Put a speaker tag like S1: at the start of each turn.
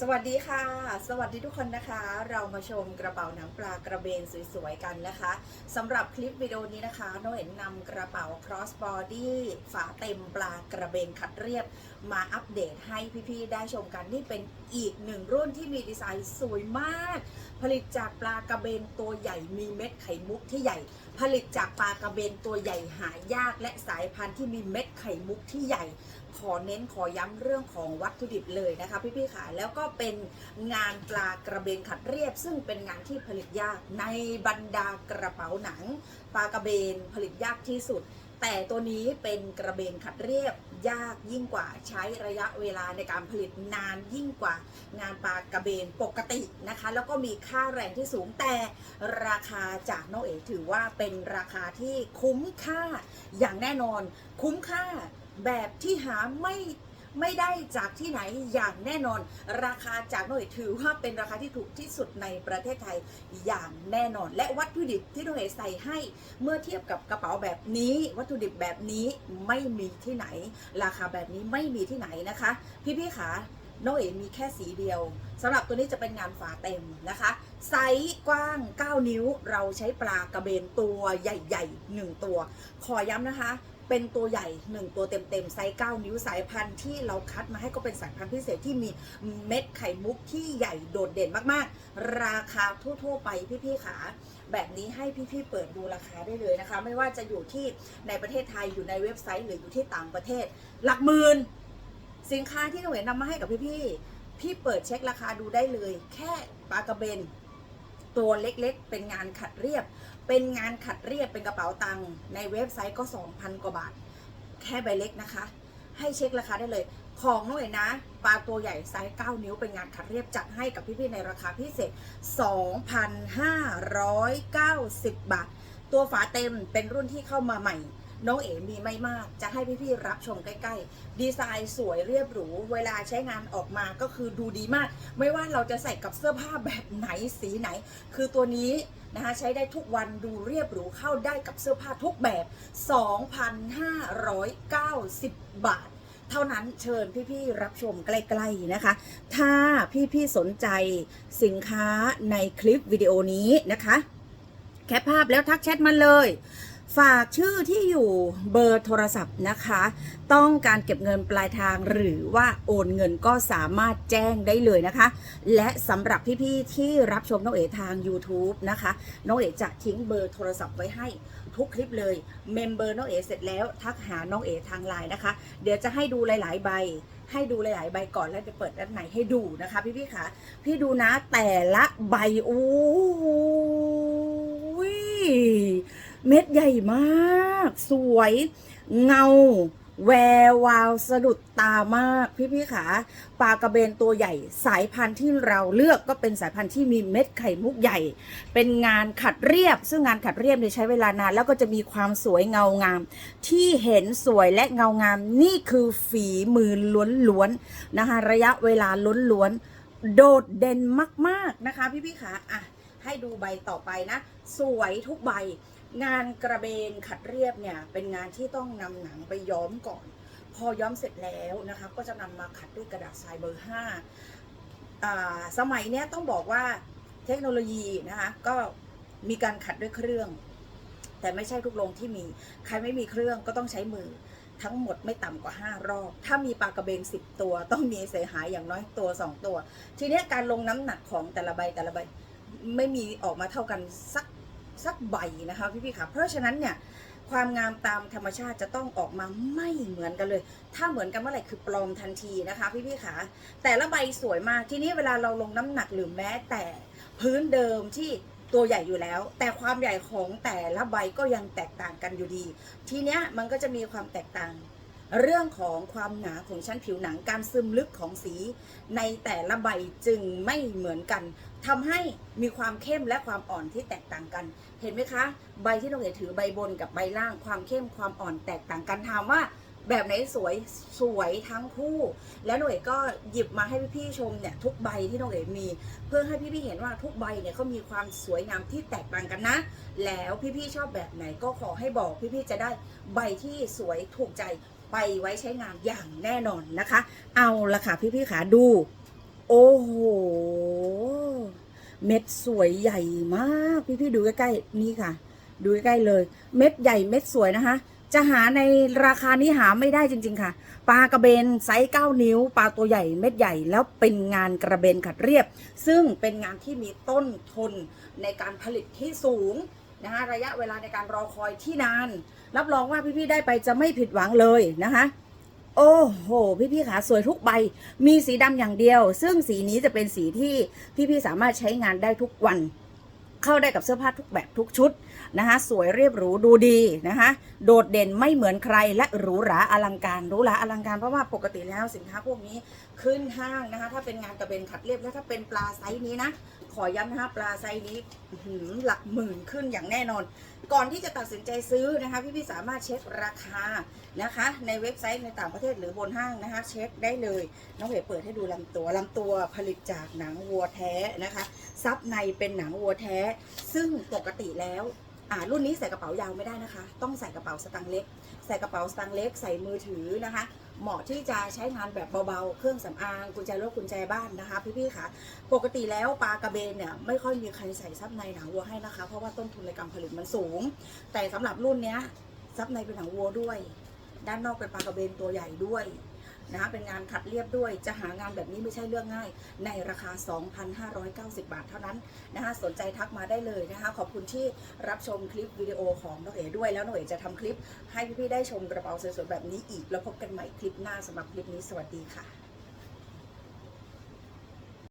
S1: สวัสดีค่ะ สวัสดีทุกคนนะคะ เรามาชมกระเป๋าหนังปลากระเบนสวยๆกันนะคะสำหรับคลิปวิดีโอนี้นะคะน้องเห็นนำกระเป๋า cross body ฝาเต็มปลากระเบนขัดเรียบ มาอัปเดตให้พี่ๆได้ชมกันนี่เป็นอีกหนึ่งรุ่นที่มีดีไซน์สวยมาก ผลิตจากปลากระเบนตัวใหญ่มีเม็ดไข่มุกที่ใหญ่ผลิตจากปลากระเบนตัวใหญ่หายากและสายพันธุ์ที่มีเม็ดไข่มุกที่ใหญ่ ขอเน้นขอย้ำเรื่องของวัตถุดิบเลยนะคะพี่ๆค่ะแล้วก็เป็นงานปลากระเบนขัดเรียบ ซึ่งเป็นงานที่ผลิตยากในบรรดากระเป๋าหนัง ปลากระเบนผลิตยากที่สุด แต่ตัวนี้เป็นกระเบนขัดเรียบยากยิ่งกว่าใช้ระยะเวลาในการผลิตนานยิ่งกว่างานปลากระเบนปกตินะคะ แล้วก็มีค่าแรงที่สูงแต่ราคาจากน้องเอ๋ถือว่าเป็นราคาที่คุ้มค่าอย่างแน่นอน คุ้มค่าแบบที่หาไม่ ไม่ได้จากที่ไหนอย่างแน่นอน ราคาจากน้องเอ๋ถือว่าเป็นราคาที่ถูกที่สุดในประเทศไทยอย่างแน่นอน และวัตถุดิบที่น้องเอ๋ใส่ให้ เมื่อเทียบกับกระเป๋าแบบนี้ วัตถุดิบแบบนี้ไม่มีที่ไหน ราคาแบบนี้ไม่มีที่ไหนนะคะ พี่ๆขาน้องเอ๋มีแค่สีเดียวสำหรับตัวนี้จะเป็นงานฝาเต็มนะคะ ไซส์กว้าง 9 นิ้ว เราใช้ปลากระเบนตัวใหญ่ ๆ 1 ตัว ขอย้ำนะคะ เป็นตัวใหญ่ 1 ตัวเต็มๆไซส์9นิ้วสายพันธุ์ที่เราคัดมาให้ก็เป็นสายพันธุ์พิเศษที่มีเม็ดไข่มุกที่ใหญ่โดดเด่นมากๆ ราคาทั่วๆไปพี่ๆขาแบบนี้ให้พี่ๆเปิดดูราคาได้เลยนะคะ ไม่ว่าจะอยู่ที่ในประเทศไทยอยู่ในเว็บไซต์หรืออยู่ที่ต่างประเทศ หลักหมื่นสินค้าที่หนูเห็นนำมาให้กับพี่ๆพี่เปิดเช็คราคาดูได้เลย แค่ปลากระเบน ตัวเล็กๆ เป็นงานขัดเรียบ เป็นงานขัดเรียบเป็นกระเป๋าตังค์ในเว็บไซต์ก็ 2,000 กว่าบาท แค่ใบเล็กนะคะ ให้เช็คราคาได้เลย ของหน่อยนะปลาตัวใหญ่ไซส์9 นิ้วเป็นงานขัดเรียบจัดให้กับพี่ๆในราคาพิเศษ 2,590 บาท ตัวฝาเต็มเป็นรุ่นที่เข้ามาใหม่ น้องเอ๋มีไม่มากจะให้พี่ๆรับชมใกล้ๆ ดีไซน์สวยเรียบหรู เวลาใช้งานออกมาก็คือดูดีมาก ไม่ว่าเราจะใส่กับเสื้อผ้าแบบไหนสีไหน คือตัวนี้นะคะใช้ได้ทุกวันดูเรียบหรูเข้าได้กับเสื้อผ้าทุกแบบ 2,590 บาท เท่านั้นเชิญพี่ๆรับชมใกล้ๆนะคะ ถ้าพี่ๆสนใจสินค้าในคลิปวิดีโอนี้นะคะ แคปภาพแล้วทักแชทมาเลย ฝากชื่อที่อยู่เบอร์โทรศัพท์นะคะ ต้องการเก็บเงินปลายทางหรือว่าโอนเงินก็สามารถแจ้งได้เลยนะคะ และสำหรับพี่ๆที่รับชมน้องเอ๋ทาง YouTube นะคะ น้องเอ๋จะทิ้งเบอร์โทรศัพท์ไว้ให้ทุกคลิปเลยเมมเบอร์น้องเอ๋เสร็จแล้วทักหาน้องเอ๋ทางไลน์นะคะ เดี๋ยวจะให้ดูหลาย ๆ ใบ ให้ดูหลาย ๆ ใบก่อนแล้วจะเปิดด้านในให้ดูนะคะ พี่ๆค่ะ พี่ดูนะแต่ละใบโอ้ย เม็ดใหญ่มาก สวย เงา แวววาวสะดุดตามากพี่ๆค่ะปลากระเบนตัวใหญ่ สายพันธุ์ที่เราเลือกก็เป็นสายพันธุ์ที่มีเม็ดไข่มุกใหญ่ เป็นงานขัดเรียบ ซึ่งงานขัดเรียบเนี่ยใช้เวลานาน แล้วก็จะมีความสวยเงางาม ที่เห็นสวยและเงางามนี่คือฝีมือล้วนๆนะคะ ระยะเวลาล้วนๆโดดเด่นมาก ๆนะคะ พี่ๆค่ะอะ ให้ดูใบต่อไปนะ สวยทุกใบ งานกระเบนขัดเรียบเนี่ย เป็นงานที่ต้องนำหนังไปย้อมก่อน พอย้อมเสร็จแล้วนะคะ ก็จะนำมาขัดด้วยกระดาษทรายเบอร์ห้าสมัยนี้ต้องบอกว่าเทคโนโลยีนะคะ ก็มีการขัดด้วยเครื่อง แต่ไม่ใช่ทุกโรงที่มี ใครไม่มีเครื่องก็ต้องใช้มือทั้งหมดไม่ต่ำกว่า 5 รอบ ถ้ามีปลากระเบน 10 ตัว ต้องมีเสียหายอย่างน้อยตัว 2 ตัว ทีนี้การลงน้ำหนักของแต่ละใบแต่ละใบ ไม่มีออกมาเท่ากันสักสักใบนะคะพี่พี่ค่ะ เพราะฉะนั้นเนี่ยความงามตามธรรมชาติจะต้องออกมาไม่เหมือนกันเลย ถ้าเหมือนกันเมื่อไหร่คือปลอมทันทีนะคะ พี่พี่ค่ะแต่ละใบสวยมาก ทีนี้เวลาเราลงน้ำหนักหรือแม้แต่พื้นเดิมที่ตัวใหญ่อยู่แล้ว แต่ความใหญ่ของแต่ละใบก็ยังแตกต่างกันอยู่ดี ทีเนี้ยมันก็จะมีความแตกต่าง เรื่องของความหนาของชั้นผิวหนังการซึมลึกของสี ในแต่ละใบจึงไม่เหมือนกันทำให้มีความเข้มและความอ่อนที่แตกต่างกัน เห็นไหมคะ ใบที่น้องเอ๋ถือใบบนกับใบล่างความเข้มความอ่อนแตกต่างกันถามว่าแบบไหนสวยสวยทั้งคู่ แล้วหน้องเอ๋ก็หยิบมาให้พี่ๆชมเนี่ยทุกใบที่น้องเอ๋มี เพื่อให้พี่ๆเห็นว่าทุกใบเนี่ยเขามีความสวยงามที่แตกต่างกันนะ แล้วพี่ๆชอบแบบไหนก็ขอให้บอกพี่ๆจะได้ใบที่สวยถูกใจ ไปไว้ใช้งานอย่างแน่นอนนะคะ เอาละค่ะพี่ๆขาดู โอ้โห เม็ดสวยใหญ่มากพี่ๆดูใกล้ๆนี่ค่ะ ดูใกล้ๆเลย เม็ดใหญ่เม็ดสวยนะคะ จะหาในราคานี้หาไม่ได้จริง ๆ ค่ะ ปลากระเบนไซส์9นิ้ว ปลาตัวใหญ่เม็ดใหญ่แล้วเป็นงานกระเบนขัดเรียบ ซึ่งเป็นงานที่มีต้นทุนในการผลิตที่สูงนะคะระยะเวลาในการรอคอยที่นาน รับรองว่าพี่ๆได้ไปจะไม่ผิดหวังเลยนะคะ โอ้โห พี่ๆขาสวยทุกใบ มีสีดำอย่างเดียว ซึ่งสีนี้จะเป็นสีที่พี่ๆสามารถใช้งานได้ทุกวัน เข้าได้กับเสื้อผ้าทุกแบบทุกชุดนะคะ สวยเรียบหรูดูดีนะคะ โดดเด่นไม่เหมือนใครและหรูหราอลังการหรูหราอลังการเพราะว่าปกติแล้วสินค้าพวกนี้ขึ้นห้างนะคะ ถ้าเป็นงานกระเบนขัดเรียบแล้วถ้าเป็นปลาไซส์นี้นะขอย้ำนะคะปลาไซส์นี้หหลักหมื่นขึ้นอย่างแน่นอน ก่อนที่จะตัดสินใจซื้อนะคะ พี่ๆสามารถเช็คราคานะคะ ในเว็บไซต์ในต่างประเทศหรือบนห้างนะคะ เช็คได้เลยน้องเอ๋เปิดให้ดูลำตัวลำตัวผลิตจากหนังวัวแท้นะคะ ซับในเป็นหนังวัวแท้ ซึ่งปกติแล้ว อ่ารุ่นนี้ใส่กระเป๋ายาวไม่ได้นะคะ ต้องใส่กระเป๋าสตางค์เล็ก ใส่กระเป๋าสตางค์เล็ก ใส่มือถือนะคะ เหมาะที่จะใช้งานแบบเบาๆ เครื่องสำอาง กุญแจรถกุญแจบ้านนะคะ พี่ๆค่ะ ปกติแล้วปลากระเบนเนี่ยไม่ค่อยมีใครใส่ซับในหนังวัวให้นะคะ เพราะว่าต้นทุนในการผลิตมันสูง แต่สำหรับรุ่นเนี้ยซับในเป็นหนังวัวด้วย ด้านนอกเป็นปลากระเบนตัวใหญ่ด้วย นะคะเป็นงานขัดเรียบด้วยจะหางานแบบนี้ไม่ใช่เรื่องง่าย ในราคา 2,590 บาทเท่านั้นนะคะสนใจทักมาได้เลยนะคะขอบคุณที่รับชมคลิปวิดีโอของน้องเอ๋ด้วยแล้วน้องเอ๋จะทำคลิปให้พี่ๆได้ชมกระเป๋าสวยๆแบบนี้อีก แล้วพบกันใหม่คลิปหน้าสำหรับคลิปนี้สวัสดีค่ะ